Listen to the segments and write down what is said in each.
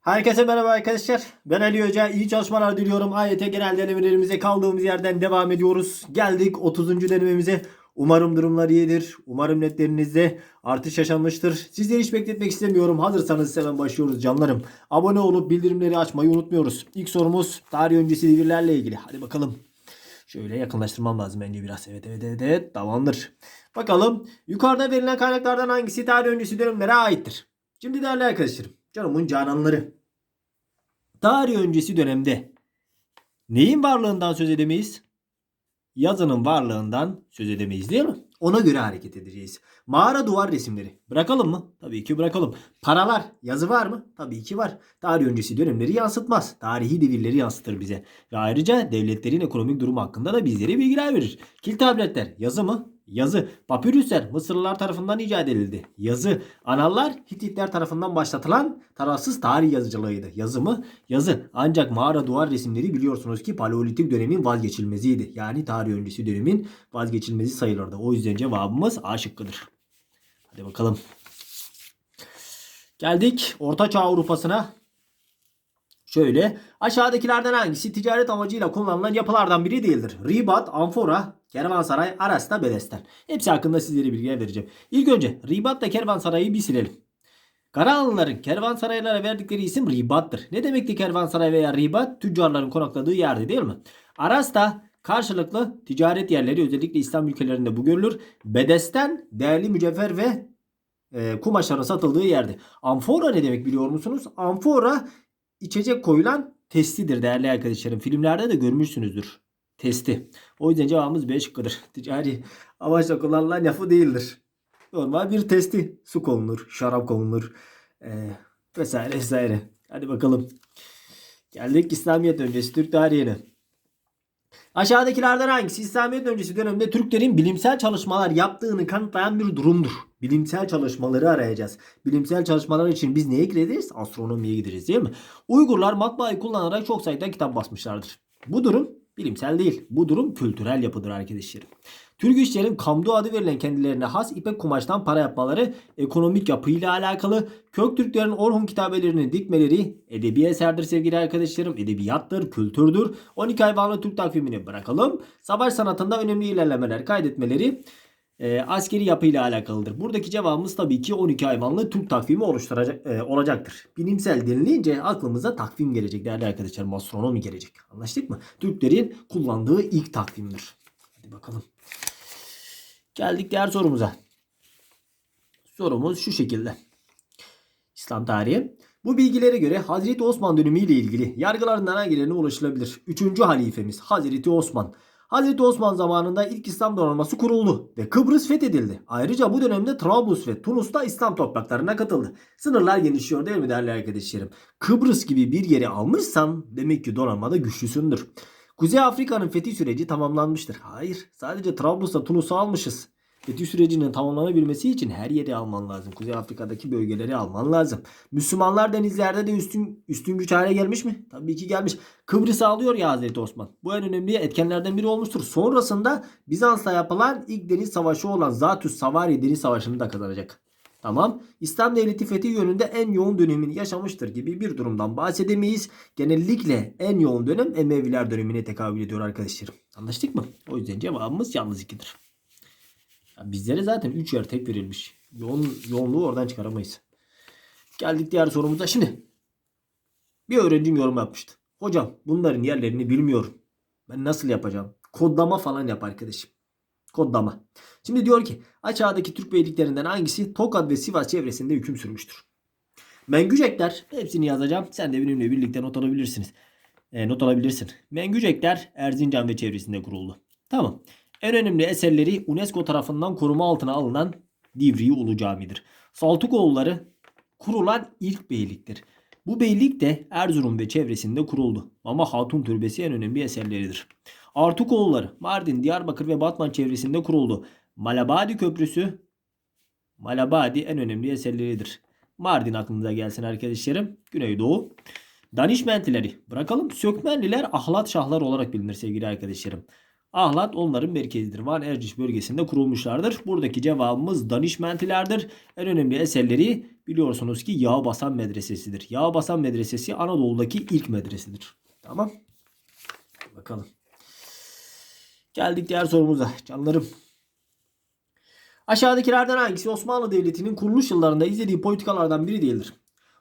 Herkese merhaba arkadaşlar. Ben Ali Hoca. İyi çalışmalar diliyorum. AYT genel denemelerimize kaldığımız yerden devam ediyoruz. Geldik 30. denememize. Umarım durumlar iyidir. Umarım netlerinizde artış yaşanmıştır. Sizleri hiç bekletmek istemiyorum. Hazırsanız hemen başlıyoruz canlarım. Abone olup bildirimleri açmayı unutmuyoruz. İlk sorumuz tarih öncesi devirlerle ilgili. Hadi bakalım. Şöyle yakınlaştırmam lazım bence biraz. Evet evet evet, evet. tamamdır. Bakalım yukarıda verilen kaynaklardan hangisi tarih öncesi dönemlere aittir? Şimdi değerli arkadaşlarım. Canımın cananları. Tarih öncesi dönemde neyin varlığından söz edemeyiz? Yazının varlığından söz edemeyiz değil mi? Ona göre hareket edeceğiz. Mağara duvar resimleri. Bırakalım mı? Tabii ki bırakalım. Paralar. Yazı var mı? Tabii ki var. Tarih öncesi dönemleri yansıtmaz. Tarihi devirleri yansıtır bize. Ve ayrıca devletlerin ekonomik durumu hakkında da bizlere bilgiler verir. Kil tabletler. Yazı mı? Yazı. Papyruslar Mısırlılar tarafından icat edildi. Yazı. Anallar Hititler tarafından başlatılan tarafsız tarih yazıcılığıydı. Yazı mı? Yazı. Ancak mağara duvar resimleri biliyorsunuz ki Paleolitik dönemin vazgeçilmeziydi. Yani tarih öncesi dönemin vazgeçilmezi sayılırdı. O yüzden cevabımız A şıkkıdır. Hadi bakalım. Geldik Orta Çağ Avrupa'sına. Şöyle aşağıdakilerden hangisi ticaret amacıyla kullanılan yapılardan biri değildir? Ribat, Amfora, Kervansaray, Arasta, Bedesten. Hepsi hakkında sizlere bilgiler vereceğim. İlk önce Ribat'la Kervansaray'ı bir silelim. Karahanlıların kervansaraylara verdikleri isim ribattır. Ne demekti kervansaray veya ribat? Tüccarların konakladığı yerdi değil mi? Arasta karşılıklı ticaret yerleri özellikle İslam ülkelerinde bu görülür. Bedesten değerli mücevher ve e, kumaşların satıldığı yerdi. Amfora ne demek biliyor musunuz? Amfora içecek koyulan testidir değerli arkadaşlarım. Filmlerde de görmüşsünüzdür. Testi. O yüzden cevabımız B şıkkıdır. Ticari amaçla kullanılan yapı değildir. Normal bir testi. Su konulur, şarap konulur ee, vesaire vesaire. Hadi bakalım. Geldik İslamiyet öncesi Türk tarihine. Aşağıdakilerden hangisi İslamiyet öncesi dönemde Türklerin bilimsel çalışmalar yaptığını kanıtlayan bir durumdur? Bilimsel çalışmaları arayacağız. Bilimsel çalışmalar için biz neye gideriz? Astronomiye gideriz değil mi? Uygurlar matbaayı kullanarak çok sayıda kitap basmışlardır. Bu durum bilimsel değil. Bu durum kültürel yapıdır arkadaşlarım. Türk işçilerin kamdu adı verilen kendilerine has ipek kumaştan para yapmaları ekonomik yapıyla alakalı. Köktürklerin Orhun kitabelerini dikmeleri edebi eserdir sevgili arkadaşlarım. Edebiyattır, kültürdür. 12 hayvanlı Türk takvimini bırakalım. Savaş sanatında önemli ilerlemeler kaydetmeleri e, askeri yapıyla alakalıdır. Buradaki cevabımız tabii ki 12 hayvanlı Türk takvimi oluşturacak e, olacaktır. Bilimsel denilince aklımıza takvim gelecek değerli arkadaşlarım. Astronomi gelecek. Anlaştık mı? Türklerin kullandığı ilk takvimdir. Hadi bakalım. Geldik diğer sorumuza. Sorumuz şu şekilde. İslam tarihi. Bu bilgilere göre Hazreti Osman dönemi ile ilgili yargılarından hangilerine ulaşılabilir? Üçüncü halifemiz Hazreti Osman. Hazreti Osman zamanında ilk İslam donanması kuruldu ve Kıbrıs fethedildi. Ayrıca bu dönemde Trablus ve Tunus'ta İslam topraklarına katıldı. Sınırlar genişliyor değil mi değerli arkadaşlarım? Kıbrıs gibi bir yeri almışsan demek ki donanmada güçlüsündür. Kuzey Afrika'nın fethi süreci tamamlanmıştır. Hayır, sadece Trablus'ta Tunus'u almışız. Fethi sürecinin tamamlanabilmesi için her yeri alman lazım. Kuzey Afrika'daki bölgeleri alman lazım. Müslümanlar denizlerde de üstün üstün güç hale gelmiş mi? Tabii ki gelmiş. Kıbrıs'ı alıyor ya Hazreti Osman. Bu en önemli etkenlerden biri olmuştur. Sonrasında Bizans'la yapılan ilk deniz savaşı olan Zatüs Savari deniz savaşını da kazanacak. Tamam. İslam devleti fethi yönünde en yoğun dönemini yaşamıştır gibi bir durumdan bahsedemeyiz. Genellikle en yoğun dönem Emeviler dönemine tekabül ediyor arkadaşlarım. Anlaştık mı? O yüzden cevabımız yalnız ikidir. Ya bizlere zaten 3 yer tek verilmiş. Yoğun, yoğunluğu oradan çıkaramayız. Geldik diğer sorumuza. Şimdi bir öğrencim yorum yapmıştı. Hocam bunların yerlerini bilmiyorum. Ben nasıl yapacağım? Kodlama falan yap arkadaşım. Kodlama. Şimdi diyor ki aşağıdaki Türk beyliklerinden hangisi Tokat ve Sivas çevresinde hüküm sürmüştür? Mengücekler hepsini yazacağım. Sen de benimle birlikte not alabilirsiniz. E, not alabilirsin. Mengücekler Erzincan ve çevresinde kuruldu. Tamam. En önemli eserleri UNESCO tarafından koruma altına alınan Divriği Ulu Cami'dir. Saltukoğulları kurulan ilk beyliktir. Bu beylik de Erzurum ve çevresinde kuruldu. Ama Hatun Türbesi en önemli eserleridir. Artukoğulları Mardin, Diyarbakır ve Batman çevresinde kuruldu. Malabadi Köprüsü Malabadi en önemli eserleridir. Mardin aklınıza gelsin arkadaşlarım. Güneydoğu. Danişmentileri bırakalım. Sökmenliler ahlat şahlar olarak bilinir sevgili arkadaşlarım. Ahlat onların merkezidir. Van Erciş bölgesinde kurulmuşlardır. Buradaki cevabımız Danişmentilerdir. En önemli eserleri biliyorsunuz ki Yağ Basan Medresesi'dir. Yağ Basan Medresesi Anadolu'daki ilk medresesidir. Tamam. Bakalım. Geldik diğer sorumuza. Canlarım. Aşağıdakilerden hangisi Osmanlı Devleti'nin kuruluş yıllarında izlediği politikalardan biri değildir?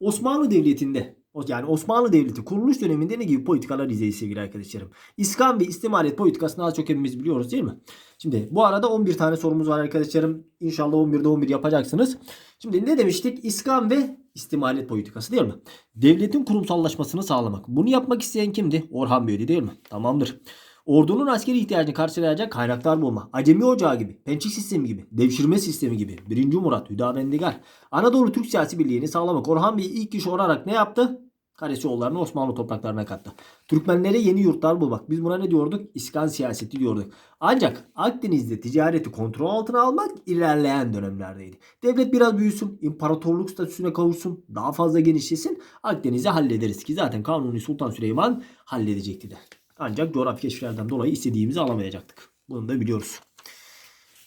Osmanlı Devleti'nde yani Osmanlı Devleti kuruluş döneminde ne gibi politikalar izledi sevgili arkadaşlarım? İskan ve istimaret politikasını az çok hepimiz biliyoruz değil mi? Şimdi bu arada 11 tane sorumuz var arkadaşlarım. İnşallah 11'de 11 yapacaksınız. Şimdi ne demiştik? İskan ve istimaret politikası değil mi? Devletin kurumsallaşmasını sağlamak. Bunu yapmak isteyen kimdi? Orhan Bey'di değil mi? Tamamdır. Ordunun askeri ihtiyacını karşılayacak kaynaklar bulma. Acemi Ocağı gibi, Pençik sistemi gibi, devşirme sistemi gibi. 1. Murat, Hüdavendigar. Anadolu Türk siyasi birliğini sağlamak. Orhan Bey ilk kişi olarak ne yaptı? Karesioğullarını Osmanlı topraklarına kattı. Türkmenlere yeni yurtlar bulmak. Biz buna ne diyorduk? İskan siyaseti diyorduk. Ancak Akdeniz'de ticareti kontrol altına almak ilerleyen dönemlerdeydi. Devlet biraz büyüsün, imparatorluk statüsüne kavuşsun, daha fazla genişlesin. Akdeniz'i hallederiz ki zaten Kanuni Sultan Süleyman halledecekti de. Ancak coğrafi keşiflerden dolayı istediğimizi alamayacaktık. Bunu da biliyoruz.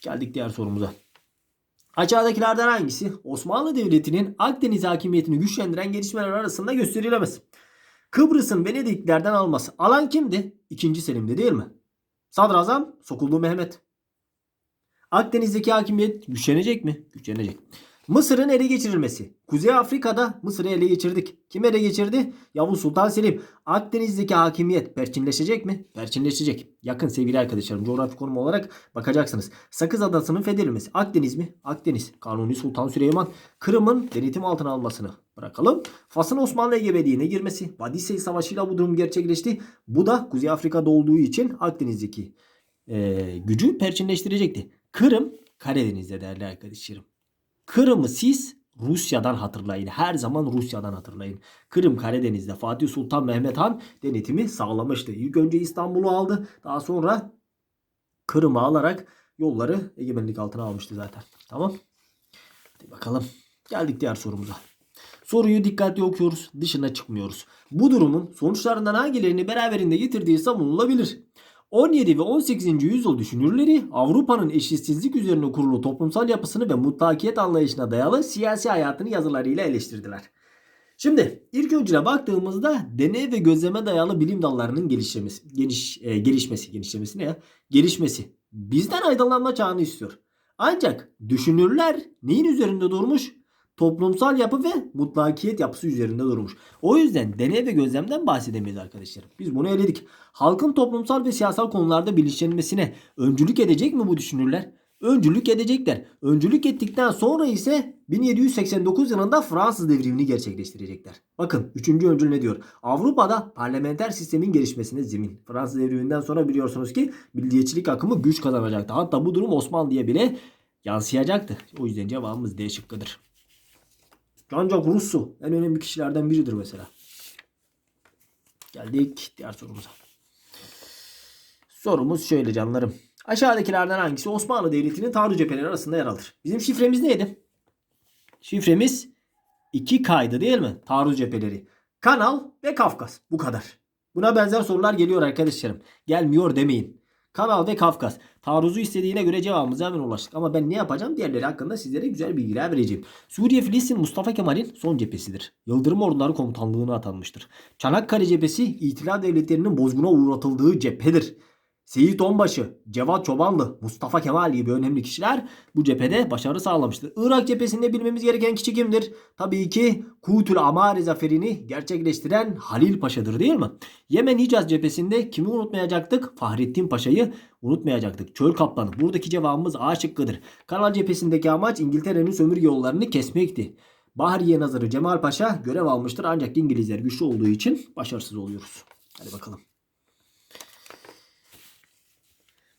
Geldik diğer sorumuza. Aşağıdakilerden hangisi Osmanlı Devleti'nin Akdeniz hakimiyetini güçlendiren gelişmeler arasında gösterilemez? Kıbrıs'ın Venediklerden alması. Alan kimdi? İkinci Selim'di değil mi? Sadrazam Sokullu Mehmet. Akdeniz'deki hakimiyet güçlenecek mi? Güçlenecek. Mısır'ın ele geçirilmesi. Kuzey Afrika'da Mısır'ı ele geçirdik. Kim ele geçirdi? Yavuz Sultan Selim. Akdeniz'deki hakimiyet perçinleşecek mi? Perçinleşecek. Yakın sevgili arkadaşlarım coğrafi konum olarak bakacaksınız. Sakız Adası'nın fethedilmesi. Akdeniz mi? Akdeniz. Kanuni Sultan Süleyman. Kırım'ın denetim altına almasını bırakalım. Fas'ın Osmanlı egemenliğine girmesi. Vadisey Savaşı'yla bu durum gerçekleşti. Bu da Kuzey Afrika'da olduğu için Akdeniz'deki e, gücü perçinleştirecekti. Kırım Karadeniz'de değerli arkadaşlarım. Kırım'ı siz Rusya'dan hatırlayın. Her zaman Rusya'dan hatırlayın. Kırım Karadeniz'de Fatih Sultan Mehmet Han denetimi sağlamıştı. İlk önce İstanbul'u aldı. Daha sonra Kırım'ı alarak yolları egemenlik altına almıştı zaten. Tamam. Hadi bakalım. Geldik diğer sorumuza. Soruyu dikkatli okuyoruz. Dışına çıkmıyoruz. Bu durumun sonuçlarından hangilerini beraberinde getirdiği savunulabilir. 17 ve 18. yüzyıl düşünürleri Avrupa'nın eşitsizlik üzerine kurulu toplumsal yapısını ve mutlakiyet anlayışına dayalı siyasi hayatını yazılarıyla eleştirdiler. Şimdi ilk öncüne baktığımızda deney ve gözleme dayalı bilim dallarının gelişmesi, geliş, e, gelişmesi, gelişmesi ne ya? Gelişmesi. Bizden aydınlanma çağını istiyor. Ancak düşünürler neyin üzerinde durmuş? Toplumsal yapı ve mutlakiyet yapısı üzerinde durmuş. O yüzden deney ve gözlemden bahsedemeyiz arkadaşlar. Biz bunu eledik. Halkın toplumsal ve siyasal konularda bilinçlenmesine öncülük edecek mi bu düşünürler? Öncülük edecekler. Öncülük ettikten sonra ise 1789 yılında Fransız devrimini gerçekleştirecekler. Bakın 3. öncül ne diyor? Avrupa'da parlamenter sistemin gelişmesine zemin. Fransız devriminden sonra biliyorsunuz ki milliyetçilik akımı güç kazanacaktı. Hatta bu durum Osmanlı'ya bile yansıyacaktı. O yüzden cevabımız D şıkkıdır. Ancak Rousseau en önemli kişilerden biridir mesela. Geldik diğer sorumuza. Sorumuz şöyle canlarım. Aşağıdakilerden hangisi Osmanlı Devleti'nin taarruz cepheleri arasında yer alır? Bizim şifremiz neydi? Şifremiz 2K'ydı değil mi? Taarruz cepheleri. Kanal ve Kafkas. Bu kadar. Buna benzer sorular geliyor arkadaşlarım. Gelmiyor demeyin. Kanal ve Kafkas. Taarruzu istediğine göre cevabımıza hemen ulaştık. Ama ben ne yapacağım? Diğerleri hakkında sizlere güzel bilgiler vereceğim. Suriye Filistin Mustafa Kemal'in son cephesidir. Yıldırım Orduları Komutanlığı'na atanmıştır. Çanakkale cephesi İtilaf devletlerinin bozguna uğratıldığı cephedir. Seyit Onbaşı, Cevat Çobanlı, Mustafa Kemal gibi önemli kişiler bu cephede başarı sağlamıştır. Irak cephesinde bilmemiz gereken kişi kimdir? Tabii ki Kutül Amari zaferini gerçekleştiren Halil Paşa'dır değil mi? Yemen Hicaz cephesinde kimi unutmayacaktık? Fahrettin Paşa'yı unutmayacaktık. Çöl Kaplanı. Buradaki cevabımız A şıkkıdır. Kanal cephesindeki amaç İngiltere'nin sömürge yollarını kesmekti. Bahriye Nazırı Cemal Paşa görev almıştır ancak İngilizler güçlü olduğu için başarısız oluyoruz. Hadi bakalım.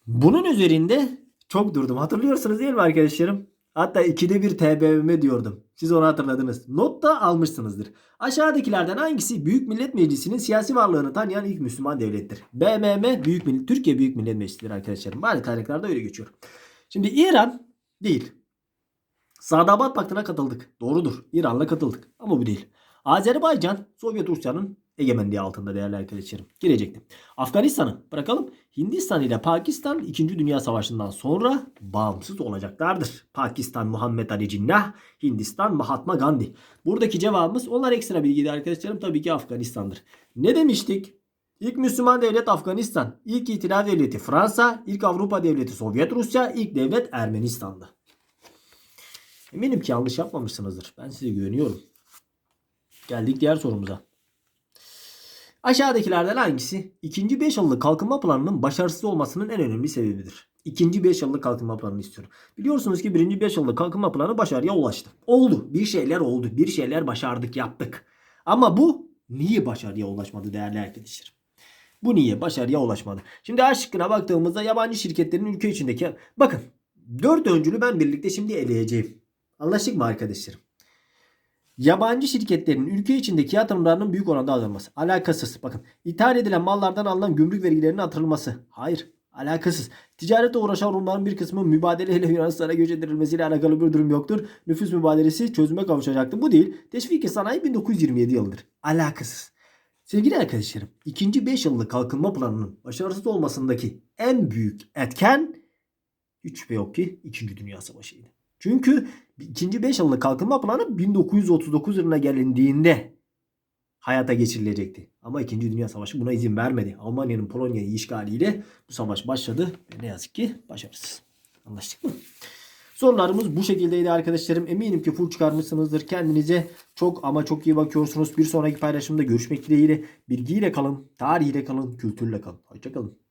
Bunun üzerinde çok durdum. Hatırlıyorsunuz değil mi arkadaşlarım? Hatta ikide bir TBMM diyordum. Siz onu hatırladınız. Not da almışsınızdır. Aşağıdakilerden hangisi Büyük Millet Meclisi'nin siyasi varlığını tanıyan ilk Müslüman devlettir? BMM Büyük Millet Türkiye Büyük Millet Meclisi'dir arkadaşlarım. Bazı kaynaklarda öyle geçiyor. Şimdi İran değil. Sadabat Paktı'na katıldık. Doğrudur. İran'la katıldık. Ama bu değil. Azerbaycan Sovyet Rusya'nın egemenliği altında değerli arkadaşlarım. Girecekti. Afganistan'ı bırakalım. Hindistan ile Pakistan 2. Dünya Savaşı'ndan sonra bağımsız olacaklardır. Pakistan Muhammed Ali Cinnah, Hindistan Mahatma Gandhi. Buradaki cevabımız onlar ekstra bilgiydi arkadaşlarım tabii ki Afganistan'dır. Ne demiştik? İlk Müslüman devlet Afganistan, ilk İtilaf devleti Fransa, ilk Avrupa devleti Sovyet Rusya, ilk devlet Ermenistan'dı. Eminim ki yanlış yapmamışsınızdır. Ben size güveniyorum. Geldik diğer sorumuza. Aşağıdakilerden hangisi ikinci 5 yıllık kalkınma planının başarısız olmasının en önemli sebebidir? İkinci 5 yıllık kalkınma planını istiyorum. Biliyorsunuz ki birinci 5 yıllık kalkınma planı başarıya ulaştı. Oldu. Bir şeyler oldu. Bir şeyler başardık yaptık. Ama bu niye başarıya ulaşmadı değerli arkadaşlar? Bu niye başarıya ulaşmadı? Şimdi A şıkkına baktığımızda yabancı şirketlerin ülke içindeki... Bakın dört öncülü ben birlikte şimdi eleyeceğim. Anlaştık mı arkadaşlarım? Yabancı şirketlerin ülke içindeki yatırımlarının büyük oranda azalması. Alakasız. Bakın ithal edilen mallardan alınan gümrük vergilerinin artırılması. Hayır. Alakasız. Ticaretle uğraşan Rumların bir kısmı mübadeleyle Yunanistan'a göç edilmesiyle alakalı bir durum yoktur. Nüfus mübadelesi çözüme kavuşacaktı. Bu değil. Teşviki sanayi 1927 yılıdır. Alakasız. Sevgili arkadaşlarım, ikinci 5 yıllık kalkınma planının başarısız olmasındaki en büyük etken hiç şüphe yok ki 2. Dünya Savaşı'ydı. Çünkü ikinci 5 yıllık kalkınma planı 1939 yılına gelindiğinde hayata geçirilecekti. Ama 2. Dünya Savaşı buna izin vermedi. Almanya'nın Polonya'yı işgaliyle bu savaş başladı ve ne yazık ki başarısız. Anlaştık mı? Sorularımız bu şekildeydi arkadaşlarım. Eminim ki full çıkarmışsınızdır. Kendinize çok ama çok iyi bakıyorsunuz. Bir sonraki paylaşımda görüşmek dileğiyle. Bilgiyle kalın, tarihiyle kalın, kültürle kalın. Hoşçakalın.